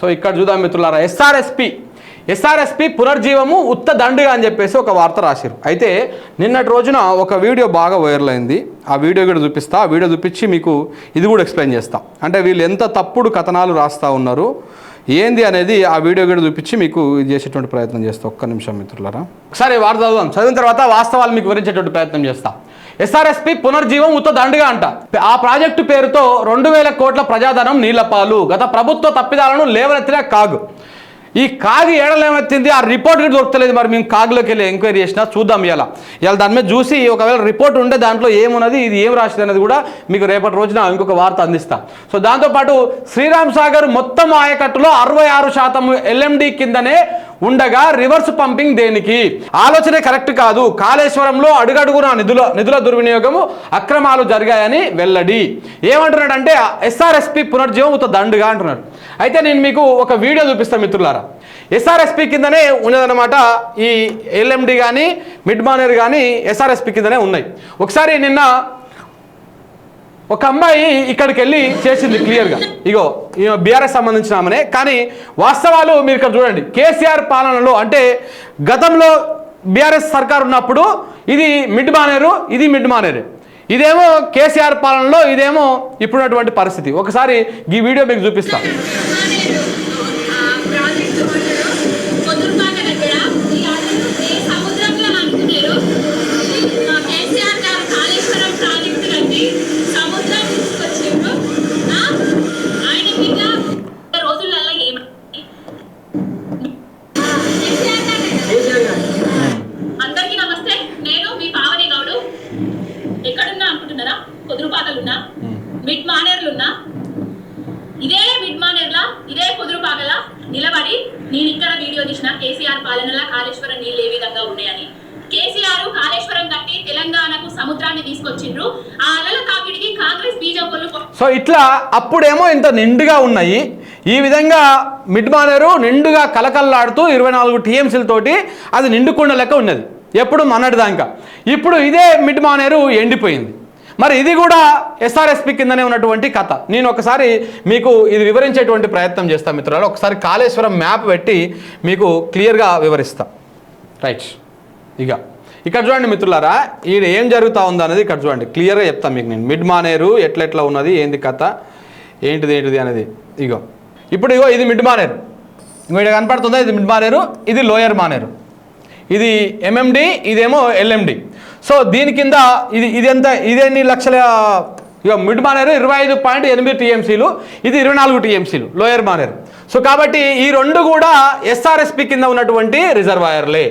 So ఇక్కడ చూద్దాం మిత్రులారా ఎస్ఆర్ఎస్పి. ఎస్ఆర్ఎస్పి పునర్జీవము ఉత్త దండుగా అని చెప్పేసి ఒక వార్త రాశారు. అయితే నిన్నటి రోజున ఒక వీడియో బాగా వైరల్ అయింది. ఆ వీడియో కూడా చూపిస్తా. ఆ వీడియో చూపించి మీకు ఇది కూడా ఎక్స్ప్లెయిన్ చేస్తా. అంటే వీళ్ళు ఎంత తప్పుడు కథనాలు రాస్తా ఉన్నారు ఏంది అనేది ఆ వీడియో కూడా చూపించి మీకు ఇది చేసేటువంటి ప్రయత్నం చేస్తా. ఒక్క నిమిషం మిత్రులారా. ఒకసారి వార్త చదువుదాం. చదివిన తర్వాత వాస్తవాలు మీకు వివరించేటువంటి ప్రయత్నం చేస్తా. ఎస్ఆర్ఎస్పి పునర్జీవం ఉత్త దండుగా అంట. ఆ ప్రాజెక్టు పేరుతో రెండు వేల కోట్ల ప్రజాధనం నీళ్ళపాలు. గత ప్రభుత్వ తప్పిదాలను లేవనెత్తిన కాగు. ఈ కాగు ఏడలేమెత్తింది ఆ రిపోర్ట్ కూడా దొరకలేదు మరి. మేము కాగులోకి వెళ్ళి ఎంక్వైరీ చేసినా చూద్దాం ఇలా ఇలా దాని మీద చూసి ఒకవేళ రిపోర్ట్ ఉంటే దాంట్లో ఏమున్నది ఇది ఏం రాసింది అనేది కూడా మీకు రేపటి రోజున ఇంకొక వార్త అందిస్తా. సో దాంతోపాటు శ్రీరామ్ సాగర్ మొత్తం ఆయకట్టులో అరవై ఆరు శాతం ఎల్ఎండి కిందనే ఉండగా రివర్స్ పంపింగ్ దేనికి? ఆలోచనే కరెక్ట్ కాదు. కాళేశ్వరంలో అడుగడుగున నిధుల నిధుల దుర్వినియోగము అక్రమాలు జరిగాయని వెల్లడి. ఏమంటున్నాడంటే ఎస్ఆర్ఎస్పి పునర్జీవం ఉత దండుగా అంటున్నాడు. అయితే నేను మీకు ఒక వీడియో చూపిస్తాను మిత్రులారా. ఎస్ఆర్ఎస్పి కిందనే ఉన్నదన్నమాట ఈ ఎల్ఎండి కానీ మిడ్ మానేర్ కానీ ఎస్ఆర్ఎస్పి కిందనే ఉన్నాయి. ఒకసారి నిన్న ఒక అమ్మాయి ఇక్కడికి వెళ్ళి చేసింది క్లియర్గా. ఇగో బీఆర్ఎస్ సంబంధించిన ఆమెనే. కానీ వాస్తవాలు మీరు ఇక్కడ చూడండి. కేసీఆర్ పాలనలో అంటే గతంలో బీఆర్ఎస్ సర్కార్ ఉన్నప్పుడు ఇది మిడ్ మానేరు ఇది మిడ్ మానేరు. ఇదేమో కేసీఆర్ పాలనలో ఇదేమో ఇప్పుడున్నటువంటి పరిస్థితి. ఒకసారి ఈ వీడియో మీకు చూపిస్తాం ప్రాజెక్టు మండలం కొదురుపాక దగ్గర ఈ అడవులు ఏ సముద్రంలో అనుకున్నారు మా కేసీఆర్ గారు కాళేశ్వరం ప్రాజెక్టు కట్టి సముద్రం తీసుకొచ్చిండ్రు ఆ, ఆయన మీద రోజులలో ఏమైంది కేసీఆర్ గారే కదా? అందరికీ నమస్తే నేను మీ పావని గౌడు ఎక్కడున్నా అనుకుంటున్నారా కుదురుపాకలున్నా మిడ్ మానేర్లున్నా ఇదే మిడ్ మానేర్లా ఇదే కుదురుపాకల నిలబడి నేను ఇక్కడ వీడియో తీసిన కేసీఆర్ పాలనలో కాళేశ్వరం నీళ్ళు ఏ విధంగా ఉన్నాయని? కేసీఆర్ కాళేశ్వరం కట్టి తెలంగాణకు సముద్రాన్ని తీసుకొచ్చిండ్రు. ఆ అలల తాకిడికి కాంగ్రెస్ బీజేపీ సో ఇట్లా అప్పుడేమో ఇంత నిండుగా ఉన్నాయి. ఈ విధంగా మిడ్ మానేరు నిండుగా కలకల్లాడుతూ ఇరవై నాలుగు టీఎంసీలతోటి అది నిండుకుండ లెక్క ఉన్నది. ఎప్పుడు మొన్నటి దాకా. ఇప్పుడు ఇదే మిడ్ మానేరు ఎండిపోయింది. మరి ఇది కూడా ఎస్ఆర్ఎస్పి కిందనే ఉన్నటువంటి కథ. నేను ఒకసారి మీకు ఇది వివరించేటువంటి ప్రయత్నం చేస్తాను మిత్రులు ఒకసారి కాళేశ్వరం మ్యాప్ పెట్టి మీకు క్లియర్గా వివరిస్తా. రైట్. ఇక. ఇక్కడ చూడండి మిత్రులారా ఈడ ఏం జరుగుతూ ఉందనేది అనేది ఇక్కడ చూడండి. క్లియర్గా చెప్తాను మీకు నేను. మిడ్ మానేరు ఎట్లెట్లా ఉన్నది ఏంది కథ ఏంటిది ఏంటిది అనేది. ఇగో. ఇప్పుడు ఇగో ఇది మిడ్ మానేరు. ఇంకో ఇక్కడ కనపడుతుందా? ఇది మిడ్ మానేరు ఇది లోయర్ మానేరు. ఇది ఎంఎండి ఇదేమో ఎల్ఎండి సో దీని కింద ఇది ఇది ఎంత ఇదేన్ని లక్షల ఇక మిడ్ మానేరు ఇరవై ఐదు పాయింట్ ఎనిమిది టీఎంసీలు ఇది ఇరవై నాలుగు టీఎంసీలు లోయర్ మానేరు. సో కాబట్టి ఈ రెండు కూడా ఎస్ఆర్ఎస్పి కింద ఉన్నటువంటి రిజర్వాయర్లే.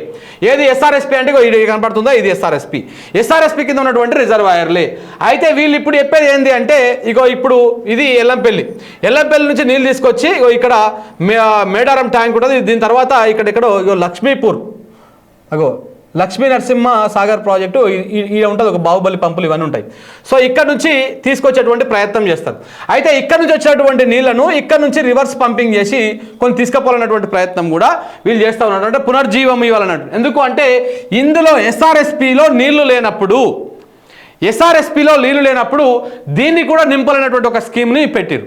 ఏది ఎస్ఆర్ఎస్పి అంటే ఇది కనపడుతుందో? ఇది ఎస్ఆర్ఎస్పి ఎస్ఆర్ఎస్పి కింద ఉన్నటువంటి రిజర్వాయర్లే. అయితే వీళ్ళు ఇప్పుడు చెప్పేది ఏంది అంటే ఇగో ఇప్పుడు ఇది ఎల్లంపల్లి. ఎల్లంపల్లి నుంచి నీళ్ళు తీసుకొచ్చి ఇగో ఇక్కడ మే- మేడారం ట్యాంక్ ఉంటుంది దీని తర్వాత ఇక్కడ ఎక్కడో ఇగో లక్ష్మీపూర్. అగో లక్ష్మీ నరసింహ సాగర్ ప్రాజెక్టు ఇలా ఉంటుంది ఒక బాహుబలి పంపులు ఇవన్నీ ఉంటాయి. సో ఇక్కడ నుంచి తీసుకొచ్చేటువంటి ప్రయత్నం చేస్తారు. అయితే ఇక్కడ నుంచి వచ్చేటువంటి నీళ్ళను ఇక్కడ నుంచి రివర్స్ పంపింగ్ చేసి కొన్ని తీసుకుపోవాలన్నటువంటి ప్రయత్నం కూడా వీళ్ళు చేస్తూ ఉన్నారు. అంటే పునర్జీవం ఇవ్వాలన్నట్టు. ఎందుకు అంటే ఇందులో ఎస్ఆర్ఎస్పిలో నీళ్ళు లేనప్పుడు ఎస్ఆర్ఎస్పిలో నీళ్ళు లేనప్పుడు దీన్ని కూడా నింపాలనేటువంటి ఒక స్కీమ్ని పెట్టారు.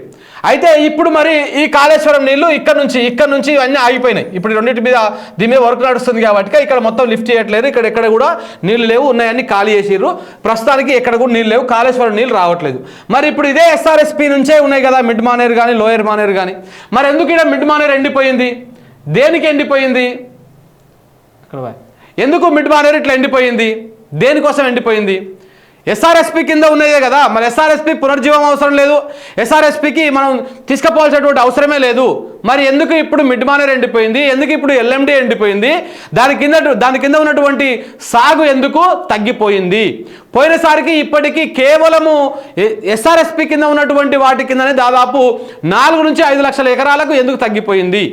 అయితే ఇప్పుడు మరి ఈ కాళేశ్వరం నీళ్ళు ఇక్కడ నుంచి ఇక్కడ నుంచి అన్నీ ఆగిపోయినాయి. ఇప్పుడు రెండింటి మీద దీని మీద వర్క్ నడుస్తుంది కాబట్టి ఇక్కడ మొత్తం లిఫ్ట్ చేయట్లేదు. ఇక్కడ ఎక్కడ కూడా నీళ్ళు లేవు ఉన్నాయన్నీ ఖాళీ చేసిర్రు. ప్రస్తుతానికి ఎక్కడ కూడా నీళ్ళు లేవు కాళేశ్వరం నీళ్ళు రావట్లేదు. మరి ఇప్పుడు ఇదే ఎస్ఆర్ఎస్పి నుంచే ఉన్నాయి కదా మిడ్ మానేరు కానీ లోయర్ మానేరు కానీ మరి ఎందుకు ఇక్కడ మిడ్ మానేరు ఎండిపోయింది? దేనికి ఎండిపోయింది? అక్కడ. ఎందుకు మిడ్ మానేరు ఇట్లా ఎండిపోయింది? దేనికోసం ఎండిపోయింది? ఎస్ఆర్ఎస్పి కింద ఉన్నదే కదా. మరి ఎస్ఆర్ఎస్పి పునర్జీవం అవసరం లేదు. ఎస్ఆర్ఎస్పికి మనం తీసుకుపోవాల్సినటువంటి అవసరమే లేదు. మరి ఎందుకు ఇప్పుడు మిడ్ మానేర్ ఎండిపోయింది? ఎందుకు ఇప్పుడు ఎల్ఎండి ఎండిపోయింది? దాని కింద దాని కింద ఉన్నటువంటి సాగు ఎందుకు తగ్గిపోయింది? పోయినసారికి ఇప్పటికీ కేవలము ఎస్ఆర్ఎస్పి కింద ఉన్నటువంటి వాటి కిందనే దాదాపు నాలుగు నుంచి ఐదు లక్షల ఎకరాలకు ఎందుకు తగ్గిపోయింది?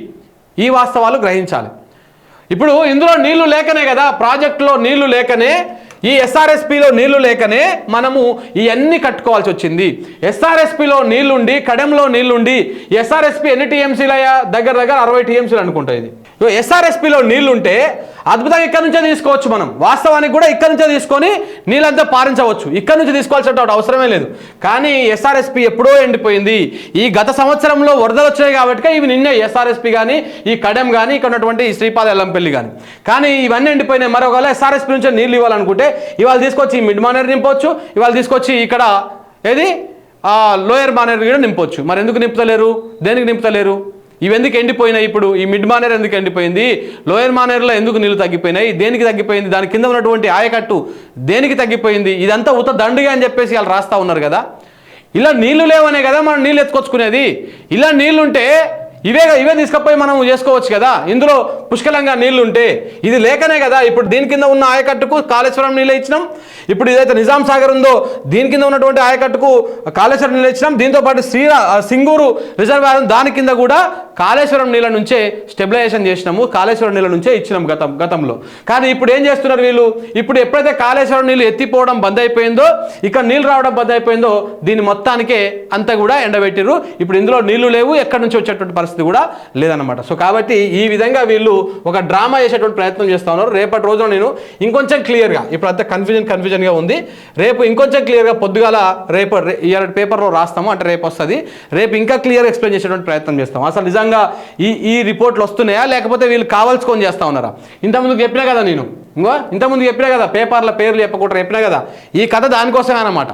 ఈ వాస్తవాలు గ్రహించాలి. ఇప్పుడు ఇందులో నీళ్ళు లేకనే కదా ప్రాజెక్టులో నీళ్ళు లేకనే ఈ ఎస్ఆర్ఎస్పిలో నీళ్ళు లేకనే మనము ఇవన్నీ కట్టుకోవాల్సి వచ్చింది. ఎస్ఆర్ఎస్పిలో నీళ్ళుండి కడెంలో నీళ్ళుండి ఎస్ఆర్ఎస్పి ఎన్ని టీఎంసీలయ్యా దగ్గర దగ్గర అరవై టీఎంసీలు అనుకుంటా ఇది. ఎస్ఆర్ఎస్పిలో నీళ్ళుంటే అద్భుతంగా ఇక్కడ నుంచే తీసుకోవచ్చు మనం. వాస్తవానికి కూడా ఇక్కడ నుంచే తీసుకొని నీళ్ళంతా పారించవచ్చు. ఇక్కడ నుంచి తీసుకోవాల్సినటువంటి అవసరమే లేదు. కానీ ఎస్ఆర్ఎస్పి ఎప్పుడో ఎండిపోయింది. ఈ గత సంవత్సరంలో వరదలు వచ్చాయి కాబట్టి ఇవి నిన్నే ఎస్ఆర్ఎస్పి కానీ ఈ కడెం కానీ ఇక్కడ ఉన్నటువంటి శ్రీపాద ఎల్లంపల్లి కానీ కానీ ఇవన్నీ ఎండిపోయినాయి. మరొకవేళ ఎస్ఆర్ఎస్పి నుంచి నీళ్ళు ఇవ్వాలనుకుంటే ఇవాళ తీసుకొచ్చి మిడ్ మానేర్ నింపవచ్చు ఇవాళ తీసుకొచ్చి ఇక్కడ ఏది? లోయర్ మానేర్ కూడా నింపొచ్చు. మరి ఎందుకు నింపుతలేరు? దేనికి నింపుతలేరు? ఇవి ఎందుకు ఎండిపోయినాయి ఇప్పుడు? ఈ మిడ్ మానేర్ ఎందుకు ఎండిపోయింది? లోయర్ మానేర్లో ఎందుకు నీళ్ళు తగ్గిపోయినాయి? దేనికి తగ్గిపోయింది? దాని కింద ఉన్నటువంటి ఆయకట్టు దేనికి తగ్గిపోయింది? ఇదంతా ఉత్త దండుగా అని చెప్పేసి వాళ్ళు రాస్తా ఉన్నారు కదా. ఇలా నీళ్ళు లేవనే కదా మనం నీళ్ళు ఎత్తుకొచ్చుకునేది. ఇలా నీళ్ళుంటే ఇవే ఇవే తీసుకపోయి మనం చేసుకోవచ్చు కదా. ఇందులో పుష్కలంగా నీళ్ళు ఉంటే ఇది లేకనే కదా. ఇప్పుడు దీని కింద ఉన్న ఆయకట్టుకు కాళేశ్వరం నీళ్ళు ఇచ్చినాం. ఇప్పుడు ఇదైతే నిజాం సాగర్ ఉందో దీని కింద ఉన్నటువంటి ఆయకట్టుకు కాళేశ్వరం నీళ్ళు ఇచ్చినాం. దీంతో పాటు శ్రీరా సింగూరు రిజర్వాయర్ దాని కింద కూడా కాళేశ్వరం నీళ్ళ నుంచే స్టెబిలైజేషన్ చేసినాము కాళేశ్వరం నీళ్ళ నుంచే ఇచ్చినాం గతం గతంలో. కానీ ఇప్పుడు ఏం చేస్తున్నారు వీళ్ళు? ఇప్పుడు ఎప్పుడైతే కాళేశ్వరం నీళ్ళు ఎత్తిపోవడం బంద్ అయిపోయిందో ఇక్కడ నీళ్ళు రావడం బంద్ అయిపోయిందో దీని మొత్తానికే అంతా కూడా ఎండబెట్టిరు ఇప్పుడు ఇందులో నీళ్ళు లేవు ఎక్కడి నుంచి వచ్చేటువంటి పరిస్థితి కూడా లేదన్నమాట. సో కాబట్టి ఈ విధంగా వీళ్ళు ఒక డ్రామా చేసేటువంటి ప్రయత్నం చేస్తా ఉన్నారు. రేపటి రోజున నేను ఇంకొంచెం క్లియర్గా ఇప్పుడు అంతా కన్ఫ్యూజన్ కన్ఫ్యూజన్గా ఉంది. రేపు ఇంకొంచెం క్లియర్గా పొద్దుగాల రేపు రే- ఇవాళ పేపర్లో రాస్తాము అంటే రేపు వస్తుంది. రేపు ఇంకా క్లియర్ ఎక్స్ప్లెయిన్ చేసేటువంటి ప్రయత్నం చేస్తాం అసలు నిజంగా ఈ ఈ రిపోర్ట్లు వస్తున్నాయా? లేకపోతే వీళ్ళు కావాల్సుకొని చేస్తా ఉన్నారా? ఇంతకుముందు చెప్పినా కదా నేను. ఇంకో ఇంతకుముందు చెప్పినా కదా పేపర్ల పేర్లు చెప్పకుండా చెప్పినా కదా. ఈ కథ దానికోసమే అనమాట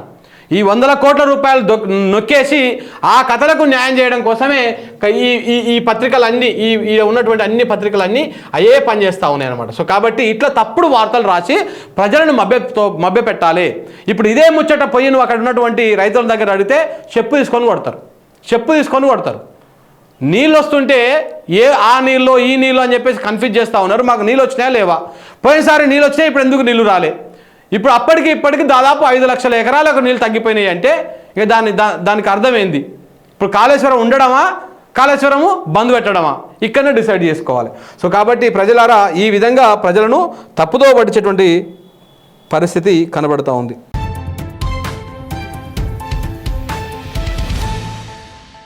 ఈ వందల కోట్ల రూపాయలు దొ- నొక్కేసి ఆ కథలకు న్యాయం చేయడం కోసమే ఈ ఈ ఈ పత్రికలన్నీ ఈ ఈ ఉన్నటువంటి అన్ని పత్రికలన్నీ అయ్యే పనిచేస్తూ ఉన్నాయి అనమాట సో కాబట్టి ఇట్లా తప్పుడు వార్తలు రాసి ప్రజలను మభ్యతో మభ్యపెట్టాలి. ఇప్పుడు ఇదే ముచ్చట పోయి నువ్వు అక్కడ ఉన్నటువంటి రైతుల దగ్గర అడిగితే చెప్పు తీసుకొని కొడతారు. చెప్పు తీసుకొని కొడతారు. నీళ్ళు వస్తుంటే ఏ ఆ నీళ్ళు ఈ నీళ్ళు అని చెప్పేసి కన్ఫ్యూజ్ చేస్తూ ఉన్నారు. మాకు నీళ్ళు వచ్చినాయా లేవా? పోయినసారి నీళ్ళు వచ్చినాయి ఇప్పుడు ఎందుకు నీళ్ళు రాలే? ఇప్పుడు అప్పటికి ఇప్పటికి దాదాపు ఐదు లక్షల ఎకరాలకు నీళ్ళు తగ్గిపోయినాయి అంటే ఇక దాని దా దానికి అర్థమైంది? ఇప్పుడు కాళేశ్వరం ఉండడమా? కాళేశ్వరము బంద్ పెట్టడమా? ఇక్కడనే డిసైడ్ చేసుకోవాలి. సో కాబట్టి ప్రజలారా ఈ విధంగా ప్రజలను తప్పుదో పట్టించేటువంటి పరిస్థితి కనబడుతూ ఉంది.